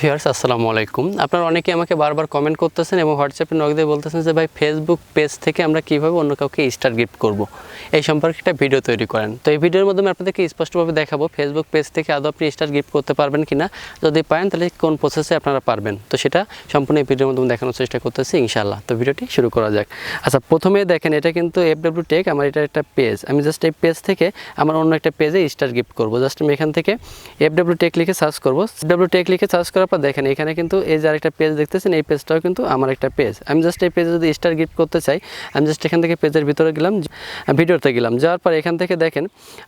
Viewers, আসসালামু আলাইকুম। আপনারা অনেকে আমাকে বারবার কমেন্ট করতেছেন এবং হোয়াটসঅ্যাপে নক দিয়ে বলতেছেন যে, ভাই ফেসবুক পেজ থেকে আমরা কীভাবে অন্য কাউকে স্টার গিফট করব? এই সম্পর্কে একটা ভিডিও তৈরি করেন। তো এই ভিডিওর মাধ্যমে আপনাদেরকে স্পষ্টভাবে দেখাবো ফেসবুক পেজ থেকে আদৌ আপনি স্টার গিফট করতে পারবেন কিনা। যদি পারেন, তাহলে কোন প্রসেসে আপনারা পারবেন? তো সেটা সম্পূর্ণ এই ভিডিওর মাধ্যমে দেখানোর চেষ্টা করতেছি, ইনশাআল্লাহ। তো ভিডিওটি শুরু করা যাক। আচ্ছা প্রথমে দেখেন, এটা কিন্তু এফ ডাব্লিউ টেক আমার এটা একটা পেজ আমি জাস্ট এই পেজ থেকে আমার অন্য একটা পেজে স্টার গিফট করব। জাস্ট আমি এখান থেকে এফ ডাব্লিউ টেক লিখে সার্চ করব। ডাব্লিউ টেক লিখে সার্চ করার পর দেখেন, এখানে কিন্তু এই যে আরেকটা পেজ দেখতেছেন, এই পেজটাও কিন্তু আমার একটা পেজ আমি জাস্ট এই পেজে যদি স্টার গিফট করতে চাই, আমি জাস্ট এখান থেকে পেজের ভিতরে গেলাম ভিডিওতে গেলাম। যাওয়ার পর এখান থেকে দেখেন,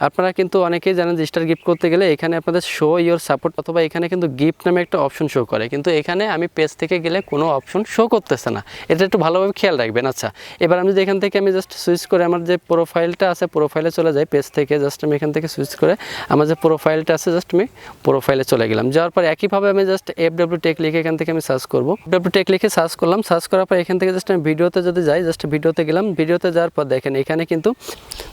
আপনারা কিন্তু অনেকেই জানেন যে স্টার গিফট করতে গেলে এখানে আপনাদের শো ইয়োর সাপোর্ট অথবা এখানে কিন্তু গিফট নামে একটা অপশন শো করে। কিন্তু এখানে আমি পেজ থেকে গেলে কোনো অপশন শো করতেছে না। এটা একটু ভালোভাবে খেয়াল রাখবেন। আচ্ছা এবার আমি যদি এখান থেকে আমি জাস্ট সুইচ করে আমার যে প্রোফাইলটা আছে প্রোফাইলে চলে যাই পেজ থেকে জাস্ট আমি এখান থেকে সুইচ করে আমার যে প্রোফাইলটা আছে জাস্ট আমি প্রোফাইলে চলে গেলাম। যাওয়ার পর একইভাবে আমি জাস্ট এফ ডাব্লিউ টেক লিখে এখান থেকে আমি সার্চ করব। ডাব্লিউ টেক লিখে সার্চ করলাম। সার্চ করার পর এখান থেকে জাস্ট আমি ভিডিওতে যদি যাই জাস্ট ভিডিওতে গেলাম। ভিডিওতে যাওয়ার পর দেখেন, এখানে কিন্তু,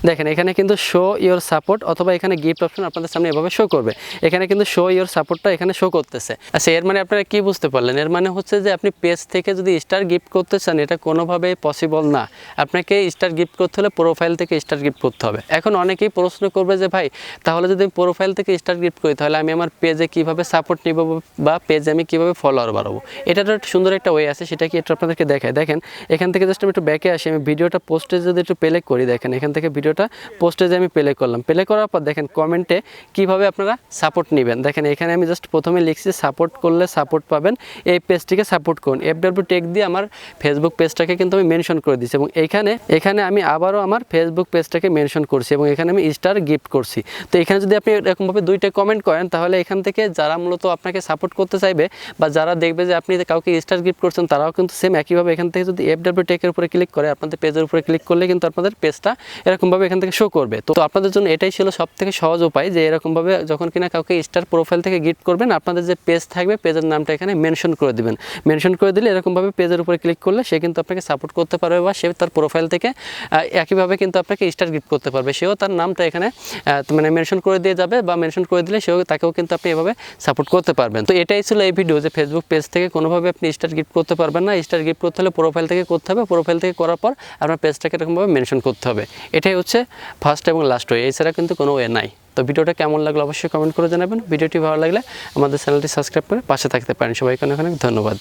দেখেন, এখানে কিন্তু শো ইওর সাপোর্ট অথবা এখানে গিফট অপশন আপনাদের সামনে এভাবে শো করবে। এখানে কিন্তু শো ইওর সাপোর্টটা এখানে শো করতেছে। আচ্ছা এর মানে আপনারা কি বুঝতে পারলেন? এর মানে হচ্ছে যে আপনি পেজ থেকে যদি স্টার গিফট করতে চান, এটা কোনোভাবেই পসিবল না। আপনাকে স্টার গিফট করতে হলে প্রোফাইল থেকে স্টার গিফট করতে হবে। এখন অনেকেই প্রশ্ন করবে যে, ভাই, তাহলে যদি প্রোফাইল থেকে স্টার গিফট করি, তাহলে আমি আমার পেজে কীভাবে সাপোর্ট নিব বা পেজে আমি কীভাবে ফলোয়ার বাড়াবো? এটা তো একটা সুন্দর একটা ওয়ে আছে, সেটা কি একটু আপনাদেরকে দেখায়। দেখেন, এখান থেকে জাস্ট আমি একটু ব্যাকে আসি, আমি ভিডিওটা পোস্টে যদি একটু প্লে করি, দেখেন, এখান থেকে ভিডিওটা পোস্টে যে আমি প্লে করলাম। প্লে করার পর দেখেন কমেন্টে কীভাবে আপনারা সাপোর্ট নেবেন? দেখেন, এখানে আমি জাস্ট প্রথমে লিখছি সাপোর্ট করলে সাপোর্ট পাবেন। এই পেজটিকে সাপোর্ট করুন। এফ ডাব্লিউ টেক দিয়ে আমার ফেসবুক পেজটাকে কিন্তু আমি মেনশন করে দিচ্ছি এবং এখানে এখানে আমি আবারও আমার ফেসবুক পেজটাকে মেনশন করছি এবং এখানে আমি স্টার গিফট করছি। তো এখানে যদি আপনি এরকমভাবে দুইটা কমেন্ট করেন, তাহলে এখান থেকে যারা মূলত আপনাকে সাপোর্ট করতে চাইবে বা যারা দেখবে যে আপনি কাউকে স্টার গিফট করছেন, তারাও কিন্তু সেম একইভাবে এখান থেকে যদি এফ ডাব্লিউ টেকের উপরে ক্লিক করে, আপনাদের পেজের উপরে ক্লিক করলে কিন্তু আপনাদের পেজটা এরকমভাবে এখান থেকে শো করবে। তো আপনাদের জন্য এটাই ছিল সব থেকে সহজ উপায় যে এরকমভাবে যখন কিনা কাউকে স্টার প্রোফাইল থেকে গিফট করবেন, আপনাদের যে পেজ থাকবে পেজের নামটা এখানে মেনশন করে দিবেন। মেনশন করে দিলে এরকমভাবে পেজের উপরে ক্লিক করলে সে কিন্তু আপনাকে সাপোর্ট করতে পারবে বা সে তার প্রোফাইল থেকে একইভাবে কিন্তু আপনাকে স্টার গিফট করতে পারবে। সেও তার নামটা এখানে মানে মেনশন করে দিয়ে যাবে বা মেনশন করে দিলে সেও তাকেও কিন্তু আপনি এভাবে সাপোর্ট করতে পারবেন। তো এটাই ছিল এই ভিডিও যে ফেসবুক পেজ থেকে কোনোভাবে আপনি স্টার গিফট করতে পারবেন না। স্টার গিফট করতে হলে প্রোফাইল থেকে করতে হবে। প্রোফাইল থেকে করার পর আপনার পেজটাকে এরকমভাবে মেনশন করতে হবে। এটাই হচ্ছে ফার্স্ট এবং লাস্ট ওয়ে এছাড়া কিন্তু কোনো ওয়ে নাই। তো ভিডিওটা কেমন লাগল অবশ্যই কমেন্ট করে জানাবেন। ভিডিওটি ভালো লাগলে আমাদের চ্যানেলটি সাবস্ক্রাইব করে পাশে থাকতে পারেন। সবাইকে অনেক অনেক ধন্যবাদ।